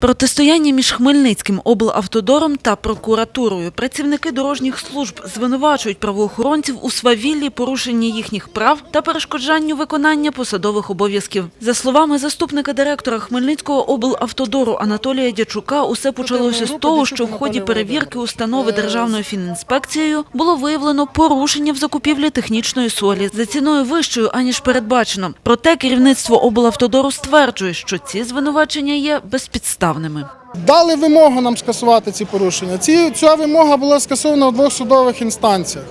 Протистояння між Хмельницьким облавтодором та прокуратурою. Працівники дорожніх служб звинувачують правоохоронців у свавіллі, порушенні їхніх прав та перешкоджанню виконання посадових обов'язків. За словами заступника директора Хмельницького облавтодору Анатолія Дячука, усе почалося з того, що в ході перевірки установи Державною фінінспекцією було виявлено порушення в закупівлі технічної солі за ціною вищою, аніж передбачено. Проте керівництво облавтодору стверджує, що ці звинувачення є безпідставними. Дали вимогу нам скасувати ці порушення. Ці, ця вимога була скасована в двох судових інстанціях.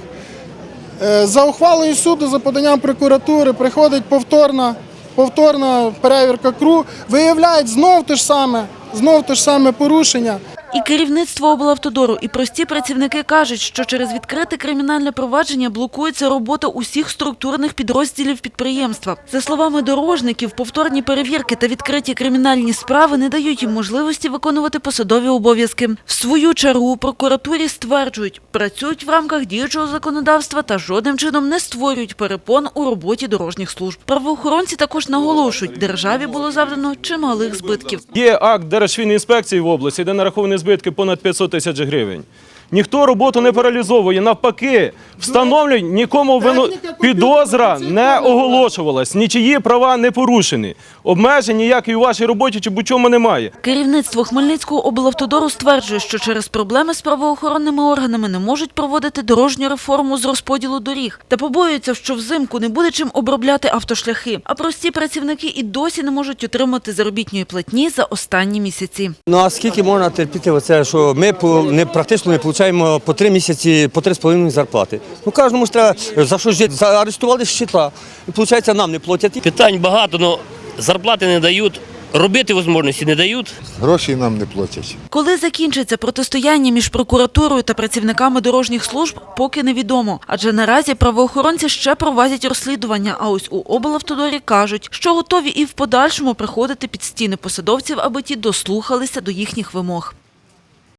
Е, За ухвалою суду, за поданням прокуратури, приходить повторна, повторна перевірка КРУ, виявляють знов те ж саме, знов те ж саме порушення. І керівництво облавтодору, і прості працівники кажуть, що через відкрите кримінальне провадження блокується робота усіх структурних підрозділів підприємства. За словами дорожників, повторні перевірки та відкриті кримінальні справи не дають їм можливості виконувати посадові обов'язки. В свою чергу у прокуратурі стверджують, працюють в рамках діючого законодавства та жодним чином не створюють перепон у роботі дорожніх служб. Правоохоронці також наголошують, державі було завдано чималих збитків. Є акт Держфінінспекції в області, де нараховані збитки понад 500 тисяч гривень. Ніхто роботу не паралізовує, навпаки, встановлюють, нікому вину... підозра не оголошувалась, нічиї права не порушені. Обмежень ніякої у вашій роботі чи будь-чому немає. Керівництво Хмельницького облавтодору стверджує, що через проблеми з правоохоронними органами не можуть проводити дорожню реформу з розподілу доріг та побоюються, що взимку не буде чим обробляти автошляхи. А прості працівники і досі не можуть отримати заробітної платні за останні місяці. Ну а скільки можна терпіти оце, що ми по не практично не отримуємо по три місяці, по три з половиною зарплати. Ну кожному ж треба за що жити. Заарештували з щитла. І виходить, нам не платять. Питань багато, але зарплати не дають, робити можливості не дають. Гроші нам не платять. Коли закінчиться протистояння між прокуратурою та працівниками дорожніх служб, поки невідомо. Адже наразі правоохоронці ще проводять розслідування. А ось у облавтодорі кажуть, що готові і в подальшому приходити під стіни посадовців, аби ті дослухалися до їхніх вимог.